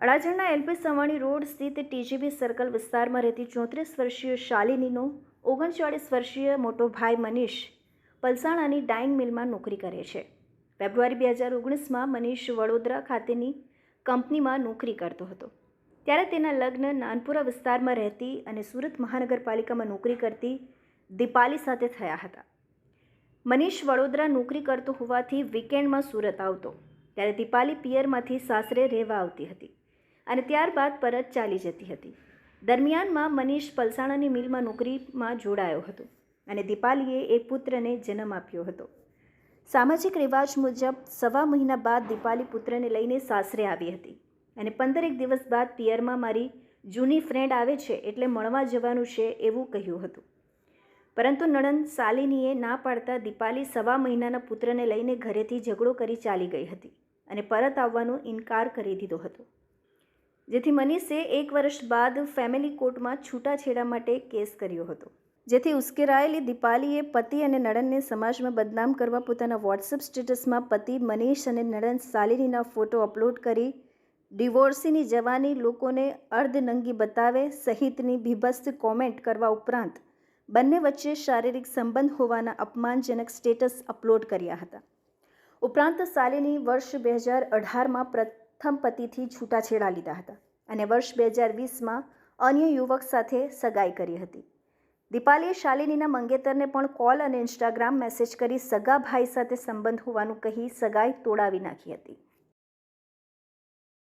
અડાજણના LP Savani road સ્થિત TGB circle વિસ્તારમાં રહેતી ચોત્રીસ વર્ષીય શાલિનીનો ઓગણચાળીસ વર્ષીય મોટો ભાઈ મનીષ પલસાણાની ડાઇંગ મિલમાં નોકરી કરે છે. ફેબ્રુઆરી બે હજાર ઓગણીસમાં મનીષ વડોદરા ખાતેની કંપનીમાં નોકરી કરતો હતો. ત્યારે તેના લગ્ન નાનપુરા વિસ્તારમાં રહેતી અને સુરત મહાનગરપાલિકામાં નોકરી કરતી દીપાલી સાથે થયા હતા. મનીષ વડોદરા નોકરી કરતો હોવાથી વીકેન્ડમાં સુરત આવતો. ત્યારે દીપાલી પિયરમાંથી સાસરે રહેવા આવતી હતી. અને ત્યારબાદ પરત ચાલી જતી હતી. દરમિયાનમાં મનીષ પલસાણાની મિલમાં નોકરીમાં જોડાયો હતો અને દીપાલીએ એક પુત્રને જન્મ આપ્યો હતો. સામાજિક રિવાજ મુજબ સવા મહિના બાદ દીપાલી પુત્રને લઈને સાસરે આવી હતી અને પંદરેક દિવસ બાદ પિયરમાં મારી જૂની ફ્રેન્ડ આવે છે એટલે મળવા જવાનું છે એવું કહ્યું હતું. પરંતુ નણંદ શાલિનીએ ના પાડતા દીપાલી સવા મહિનાના પુત્રને લઈને ઘરેથી ઝઘડો કરી ચાલી ગઈ હતી અને પરત આવવાનો ઇનકાર કરી દીધો હતો. જેથી મનીષે એક વર્ષ બાદ ફેમિલી કોર્ટમાં છૂટાછેડા માટે કેસ કર્યો હતો. જેથી ઉશ્કેરાયેલી દીપાલીએ પતિ અને નડનને સમાજમાં બદનામ કરવા પોતાના વોટ્સએપ સ્ટેટસમાં પતિ મનીષ અને નડન શાલિનીના ફોટો અપલોડ કરી ડિવોર્સીની જવાની લોકોને અર્ધનંગી બતાવે, સહિતની બીભત્સ કોમેન્ટ કરવા ઉપરાંત બંને વચ્ચે શારીરિક સંબંધ હોવાના અપમાનજનક સ્ટેટસ અપલોડ કર્યા હતા. ઉપરાંત શાલિની વર્ષ બે હજાર અઢારમાં પ્રથમ પતિથી છૂટાછેડા લીધા હતા અને વર્ષ બે હજાર વીસમાં અન્ય યુવક સાથે સગાઈ કરી હતી. દીપાલીએ શાલિનીના મંગેતરને પણ કોલ અને ઇન્સ્ટાગ્રામ મેસેજ કરી સગા ભાઈ સાથે સંબંધ હોવાનું કહી સગાઈ તોડાવી નાખી હતી.